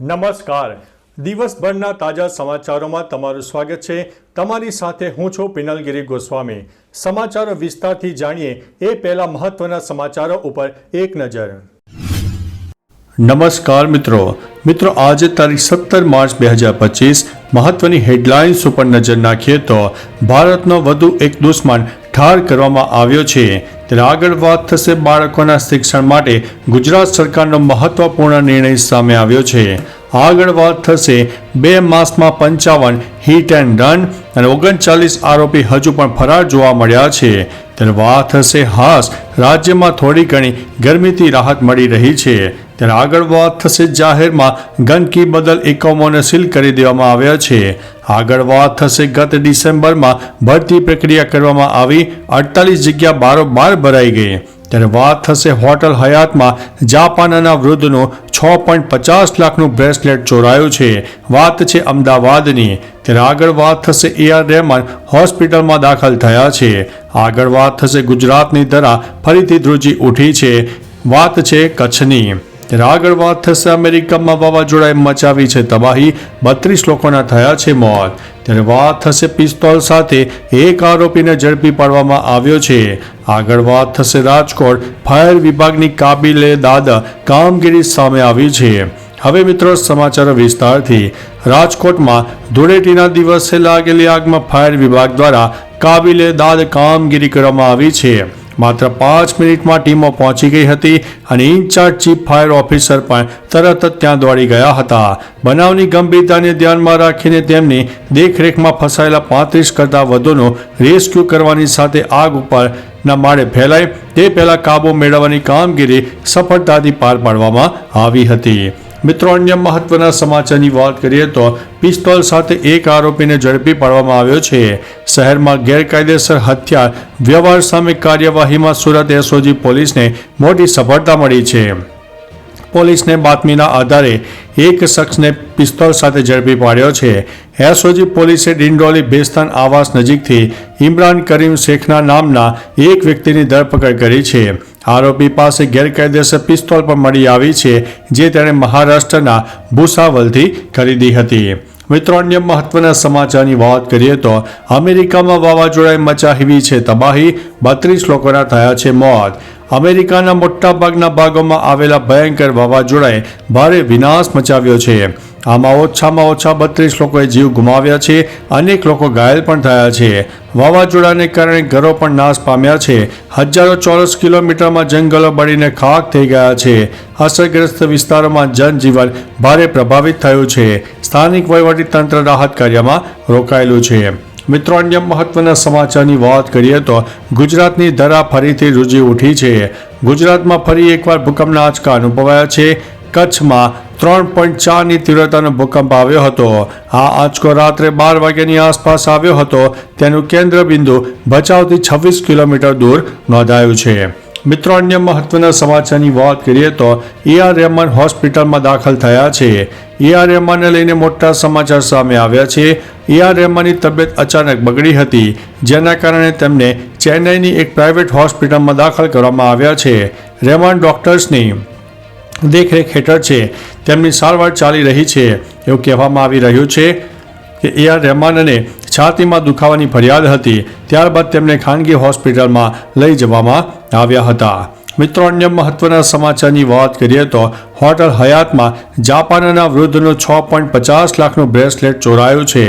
નમસ્કાર. દિવસભરના તાજા સમાચારોમાં તમારું સ્વાગત છે. તમારી સાથે હું છું પિનલગીરી ગોસ્વામી. સમાચારો વિસ્તારથી જાણીએ એ પહેલા મહત્વના સમાચારો ઉપર એક નજર. નમસ્કાર મિત્રો. મિત્રો, આજે તારીખ સત્તર માર્ચ બે હજાર પચીસ. મહત્વની હેડલાઇન્સ ઉપર નજર નાખીએ તો ભારતનો વધુ એક દુશ્મન ઠાર કરવામાં આવ્યો છે. ત્યારે આગળ વાત થશે બાળકોના શિક્ષણ માટે. ગુજરાત સરકારનો મહત્વપૂર્ણ નિર્ણય સામે આવ્યો છે. આગળ વાત થશે બે માસમાં પંચાવન હિટ એન્ડ રન અને ઓગણચાલીસ આરોપી હજુ પણ ફરાર જોવા મળ્યા છે. ત્યારે વાત થશે હાસ. રાજ્યમાં થોડી ઘણી ગરમીથી રાહત મળી રહી છે. ત્યારે આગળ વાત થશે જાહેરમાં. ગંદકી બદલ એકમોને સીલ કરી દેવામાં આવ્યા છે. આગળ વાત થશે ગત ડિસેમ્બરમાં ભરતી પ્રક્રિયા કરવામાં આવી. અડતાલીસ જગ્યા બારોબાર ભરાઈ ગઈ. ત્યારે વાત થશે હોટલ હયાતમાં જાપાનના વૃદ્ધનો છ પોઈન્ટ પચાસ લાખનું બ્રેસલેટ ચોરાયું છે. વાત છે અમદાવાદની. ત્યારે આગળ વાત થશે એ આર રહેમાન હોસ્પિટલમાં દાખલ થયા છે. આગળ વાત થશે ગુજરાતની ધરા ફરીથી ધ્રુજી ઉઠી છે. વાત છે કચ્છની. ત્યારે આગળ વાત થશે અમેરિકામાં વાવાઝોડાએ મચાવી છે તબાહી. બત્રીસ લોકોના થયા છે મોત. ત્યારે વાત થશે પિસ્તોલ સાથે એક આરોપીને ઝડપી પાડવામાં આવ્યો છે. આગળ વાત થશે રાજકોટ. ફાયર વિભાગની કાબિલે દાદ કામગીરી સામે આવી છે. હવે મિત્રો સમાચારો વિસ્તારથી. રાજકોટમાં ધૂળેટીના દિવસે લાગેલી આગમાં ફાયર વિભાગ દ્વારા કાબિલે દાદ કામગીરી કરવામાં આવી છે. માત્ર પાંચ મિનિટમાં ટીમો પહોંચી ગઈ હતી અને ઇન્ચાર્જ ચીફ ફાયર ઓફિસર પણ તરત જ ત્યાં દોડી ગયા હતા. બનાવની ગંભીરતાને ધ્યાનમાં રાખીને તેમની દેખરેખમાં ફસાયેલા પાંત્રીસ કરતાં વધુનો રેસ્ક્યુ કરવાની સાથે આગ ઉપર ના માળે ફેલાય તે પહેલા કાબુ મેળવવાની કામગીરી સફળતાથી પાર પાડવામાં આવી હતી. મિત્રો, અન્ય મહત્વના સમાચારની વાત કરીએ તો પિસ્તોલ સાથે એક આરોપીને ઝડપી પાડવામાં આવ્યો છે. શહેરમાં ગેરકાયદેસર હત્યા વ્યવહાર સામે કાર્યવાહીમાં સુરત એસઓજી પોલીસને મોટી સફળતા મળી છે. પોલીસને બાતમીના આધારે એક શખ્સને પિસ્તોલ સાથે ઝડપી પાડ્યો છે. એસઓજી પોલીસે ડિંડોલી બેસ્તાન આવાસ નજીકથી ઇમરાન કરીમ શેખના નામના એક વ્યક્તિની ધરપકડ કરી છે. આરોપી પાસે ગેરકાયદેસર પિસ્તોલ પણ મળી આવી છે, જે તેણે મહારાષ્ટ્રના ભૂસાવલથી ખરીદી હતી. મિત્રો, અન્ય મહત્વના સમાચારની વાત કરીએ તો અમેરિકામાં વાવાઝોડાએ મચાવી છે તબાહી, બત્રીસ લોકોના થયા છે મોત. અમેરિકાના મોટાભાગના ભાગોમાં આવેલા ભયંકર વાવાઝોડાએ ભારે વિનાશ મચાવ્યો છે. આમાં ઓછામાં ઓછા બત્રીસ લોકોએ જીવ ગુમાવ્યા છે. અનેક લોકો ઘાયલ પણ થયા છે. વાવાઝોડાને કારણે ઘરો પણ નાશ પામ્યા છે. હજારો ચોરસ કિલોમીટરમાં જંગલો બળીને ખાક થઈ ગયા છે. અસરગ્રસ્ત વિસ્તારોમાં જનજીવન ભારે પ્રભાવિત થયું છે. સ્થાનિક તંત્ર રાહત કાર્યમાં રોકાયેલું છે. મિત્રો, અન્ય મહત્વના સમાચારની વાત કરીએ તો ગુજરાતની ધરા ફરીથી રૂજી ઉઠી છે. ગુજરાતમાં ફરી એકવાર ભૂકંપના આંચકા અનુભવાયા છે. કચ્છમાં ત્રણ પોઈન્ટ ચારની તીવ્રતાનો ભૂકંપ આવ્યો હતો. આ આંચકો રાત્રે બાર વાગ્યાની આસપાસ આવ્યો હતો. તેનું કેન્દ્ર બિંદુ ભચાઉથી છવ્વીસ કિલોમીટર દૂર નોંધાયું છે. મિત્રો, અન્ય મહત્વના સમાચારની વાત કરીએ તો એ આર રહેમાન હોસ્પિટલમાં દાખલ થયા છે. એ આર રહેમાનને લઈને મોટા સમાચાર સામે આવ્યા છે. એ આર રહેમાનની તબિયત અચાનક બગડી હતી, જેના કારણે તેમને ચેન્નઈની એક પ્રાઇવેટ હોસ્પિટલમાં દાખલ કરવામાં આવ્યા છે. રહેમાન ડોક્ટર્સની દેખરેખ હેઠળ છે. તેમની સારવાર ચાલી રહી છે. એવું કહેવામાં આવી રહ્યું છે કે એ આર રહેમાનને છાતીમાં દુખાવાની ફરિયાદ હતી. ત્યારબાદ તેમને ખાનગી હોસ્પિટલમાં લઈ જવામાં આવ્યા હતા. મિત્રો અન્ય મહત્વના સમાચારની વાત કરીએ તો હોટલ હયાતમાં જાપાનના વૃદ્ધનું છ પોઈન્ટ પચાસ લાખનું બ્રેસલેટ ચોરાયું છે.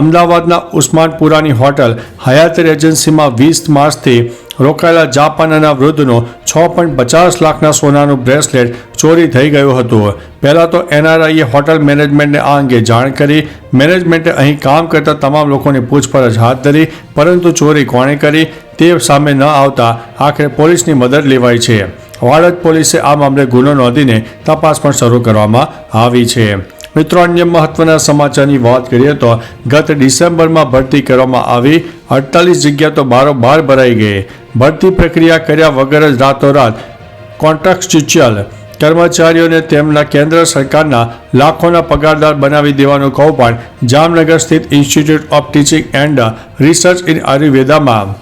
અમદાવાદના ઉસ્માનપુરાની હોટલ હયાત એજન્સીમાં વીસ માર્ચથી રોકાયેલા જાપાનના વૃદ્ધનો છ પોઈન્ટ પચાસ લાખના સોનાનું બ્રેસલેટ ચોરી થઈ ગયું હતું. પહેલાં તો એનઆરઆઈએ હોટલ મેનેજમેન્ટને આ અંગે જાણ કરી. મેનેજમેન્ટે અહીં કામ કરતા તમામ લોકોની પૂછપરછ હાથ ધરી, પરંતુ ચોરી કોણે કરી? તે સામે ન આવતા આખરે પોલીસની મદદ લેવાઈ છે. વાડજ પોલીસે આ મામલે ગુનો નોંધીને તપાસ પણ શરૂ કરવામાં આવી છે. મિત્રો, અન્ય મહત્વના સમાચારની વાત કરીએ તો ગત ડિસેમ્બરમાં ભરતી કરવામાં આવી. અડતાલીસ જગ્યા તો બારોબાર ભરાઈ ગઈ. ભરતી પ્રક્રિયા કર્યા વગર જ રાતોરાત કોન્ટ્રાક્ચ્યુઅલ કર્મચારીઓને તેમના કેન્દ્ર સરકારના લાખોના પગારદાર બનાવી દેવાનું કૌભાંડ જામનગર સ્થિત institute of teaching and research in આયુર્વેદામાં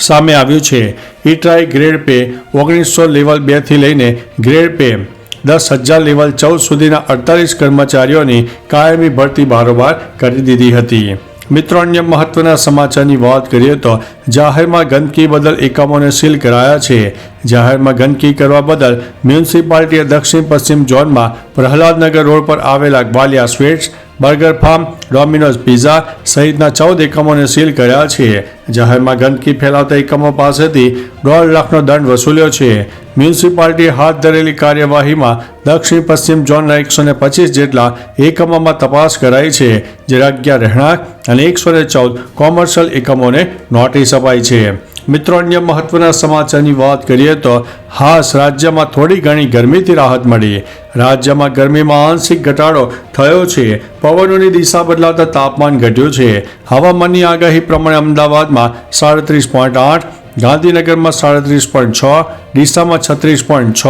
સામે આવ્યું છે. ઇટ્રાઈ ગ્રેડ પે ઓગણીસો લેવલ બેથી લઈને ગ્રેડ પે દસ હજાર લેવલ ચૌદ સુધીના અડતાલીસ કર્મચારીઓની કાયમી ભરતી બારોબાર કરી દીધી હતી. મિત્રો, અન્ય મહત્વના સમાચારની વાત કરીએ તો જાહેરમાં ગંદકી બદલ એકમોને સીલ કરાયા છે. જાહેરમાં ગંદકી કરવા બદલ મ્યુનિસિપાલિટીએ દક્ષિણ પશ્ચિમ ઝોનમાં પ્રહલાદનગર રોડ પર આવેલા Gwalia sweets, burger farm, Domino's pizza સહિતના ચૌદ એકમોને સીલ કર્યા છે. જાહેરમાં ગંદકી ફેલાવતા એકમો પાસેથી દોઢ લાખનો દંડ વસૂલ્યો છે. મ્યુનિસિપાલિટી હાથ ધરેલી કાર્યવાહીમાં દક્ષિણ પશ્ચિમ ઝોનના એકસો ને પચીસ જેટલા એકમોમાં તપાસ કરાઈ છે જ્યારે અગિયાર રહેણાંક અને એકસો ને ચૌદ કોમર્શિયલ એકમોને નોટિસ અપાઈ છે. મિત્રો, અન્ય મહત્વના સમાચારની વાત કરીએ તો હાસ રાજ્યમાં થોડી ઘણી ગરમીથી રાહત મળી. રાજ્યમાં ગરમીમાં આંશિક ઘટાડો થયો છે. પવનોની દિશા બદલાતા તાપમાન ઘટ્યું છે. હવામાનની આગાહી પ્રમાણે અમદાવાદમાં સાડત્રીસ પોઈન્ટ આઠ, ગાંધીનગરમાં સાડત્રીસ પોઈન્ટ છ, ડીસામાં છત્રીસ પોઈન્ટ છ,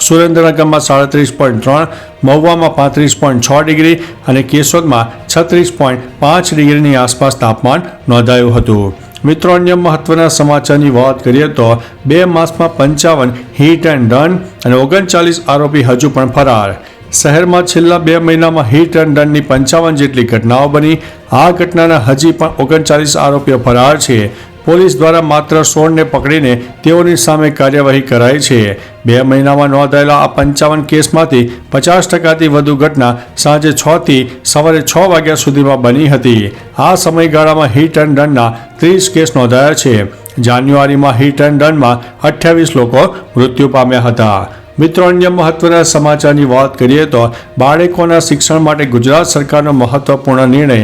સુરેન્દ્રનગરમાં સાડત્રીસ પોઈન્ટ ત્રણ, મહુવામાં પાંત્રીસ પોઈન્ટ છ ડિગ્રી અને કેશોદમાં છત્રીસ પોઈન્ટ પાંચ ડિગ્રીની આસપાસ તાપમાન નોંધાયું હતું. મિત્રો, અન્ય મહત્વના સમાચારની વાત કરીએ તો બે માસમાં પંચાવન હિટ એન્ડ રન અને ઓગણચાલીસ આરોપી હજુ પણ ફરાર. શહેરમાં છેલ્લા બે મહિનામાં હિટ એન્ડ રનની પંચાવન જેટલી ઘટનાઓ બની. આ ઘટનાના હજી પણ ઓગણચાલીસ આરોપીઓ ફરાર છે. પોલીસ દ્વારા માત્ર સોળને પકડીને તેઓની સામે કાર્યવાહી કરાઈ છે. બે મહિનામાં નોંધાયેલા આ પંચાવન કેસમાંથી પચાસ ટકાથી વધુ ઘટના સાંજે છ થી સવારે છ વાગ્યા સુધીમાં બની હતી. આ સમયગાળામાં હિટ એન્ડ રનના ત્રીસ કેસ નોંધાયા છે. જાન્યુઆરીમાં હિટ એન્ડ રનમાં અઠ્યાવીસ લોકો મૃત્યુ પામ્યા હતા. મિત્રો અન્ય મહત્વના સમાચારની વાત કરીએ તો બાળકોના શિક્ષણ માટે ગુજરાત સરકારનો મહત્વપૂર્ણ નિર્ણય.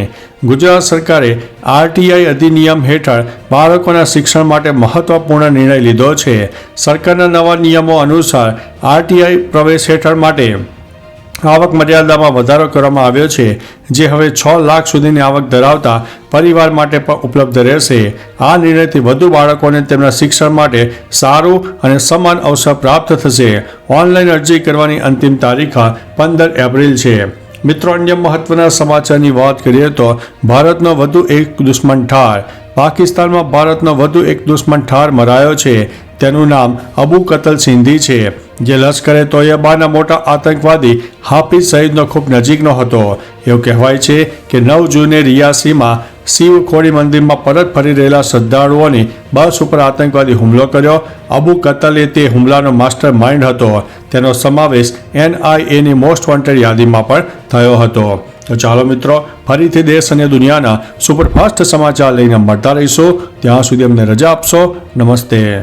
ગુજરાત સરકારે આરટીઆઈ અધિનિયમ હેઠળ બાળકોના શિક્ષણ માટે મહત્વપૂર્ણ નિર્ણય લીધો છે. સરકારના નવા નિયમો અનુસાર આરટીઆઈ પ્રવેશ હેઠળ માટે આવક મર્યાદામાં વધારો કરવામાં આવ્યો છે, જે હવે છ લાખ સુધીની આવક ધરાવતા પરિવાર માટે પણ ઉપલબ્ધ રહેશે. આ નિર્ણયથી વધુ બાળકોને તેમના શિક્ષણ માટે સારું અને સમાન અવસર પ્રાપ્ત થશે. ઓનલાઈન અરજી કરવાની અંતિમ તારીખ પંદર એપ્રિલ છે. મિત્રો, અન્ય મહત્વના સમાચારની વાત કરીએ તો ભારતનો વધુ એક દુશ્મન ઠાર. પાકિસ્તાનમાં ભારતનો વધુ એક દુશ્મન ઠાર મરાયો છે. તેનું નામ અબુ કતલ સિંધી છે. જે લશ્કરે તોયબાના મોટા આતંકવાદી હાફિઝ સઈદનો ખૂબ નજીકનો હતો. એવું કહેવાય છે કે નવ જૂને રિયાસીમાં શિવખોડી મંદિરમાં પરત ફરી રહેલા શ્રદ્ધાળુઓની બસ ઉપર આતંકવાદી હુમલો કર્યો. અબુ કતલે તે હુમલાનો માસ્ટર માઇન્ડ હતો. તેનો સમાવેશ એનઆઈએની મોસ્ટ વોન્ટેડ યાદીમાં પણ થયો હતો. તો ચાલો મિત્રો, ફરીથી દેશ અને દુનિયાના સુપરફાસ્ટ સમાચાર લઈને મળતા રહીશું. ત્યાં સુધી અમને રજા આપશો. નમસ્તે.